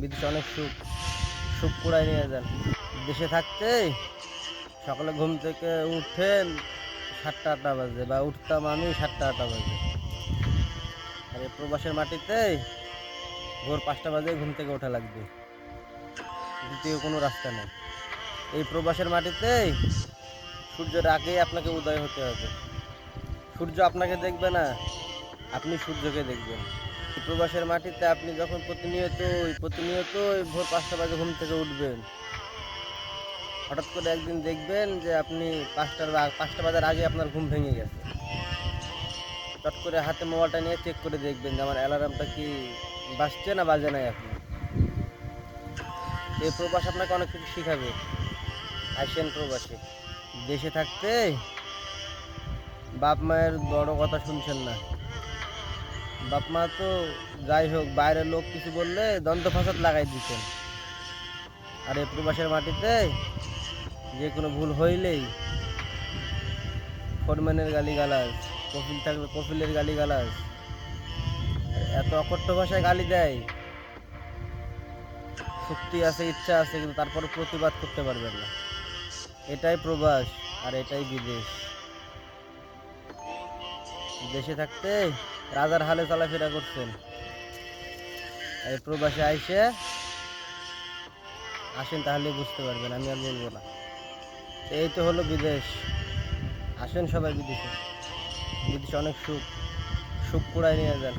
বিদেশে অনেক সুখ সুখ কুড়াই নিয়ে যান। দেশে থাকতে সকালে ঘুম থেকে উঠেন সাতটা আটটা বাজে বা উঠতাম আমি সাতটা আটটা বাজে। আর এই প্রবাসের মাটিতে ভোর পাঁচটা বাজে ঘুম থেকে ওঠা লাগবে। দ্বিতীয় কোনো রাস্তা নেই। এই প্রবাসের মাটিতে সূর্যের আগেই আপনাকে উদয় হতে হবে। সূর্য আপনাকে দেখবে না, আপনি সূর্যকে দেখবেন। প্রবাসের মাটিতে আপনি যখন প্রতিনিয়ত প্রতিনিয়ত ভোর পাঁচটা বাজে ঘুম থেকে উঠবেন। হঠাৎ করে একদিন দেখবেন যে আপনি পাঁচটার পাঁচটা বাজার আগে আপনার ঘুম ভেঙে গেছে। চট করে হাতে মোবাইলটা নিয়ে চেক করে দেখবেন যে আমার অ্যালার্মটা কি বাজছে না বাজে নাই আপনি এই প্রবাস আপনাকে অনেক কিছু শিখাবে। আসেন প্রবাসে। দেশে থাকতে বাপ মায়ের বড় কথা শুনছেন না। বাপ মা তো যাই হোক, বাইরের লোক কিছু বললে দন্ত ফাসাদ লাগাই দিতেন। আর এই প্রবাসের মাটিতে যে কোনো ভুল হইলেই ফোরম্যানের গালি গালাজ কফিল থাকলে কফিলের গালি গালাজ এত অকট্য ভাষায় গালি দেয়। শক্তি আছে, ইচ্ছা আছে, কিন্তু তারপরে প্রতিবাদ করতে পারবেন না। এটাই প্রবাস আর এটাই বিদেশ। দেশে থাকতে রাজার হালে চলাফেরা করছেন। এই প্রবাসে আইসে আসেন তাহলে বুঝতে পারবেন, আমি আর বলব না। এই তো হলো বিদেশ। আসেন সবাই বিদেশে। বিদেশে অনেক সুখ। সুখ কুড়ায় নিয়ে যান।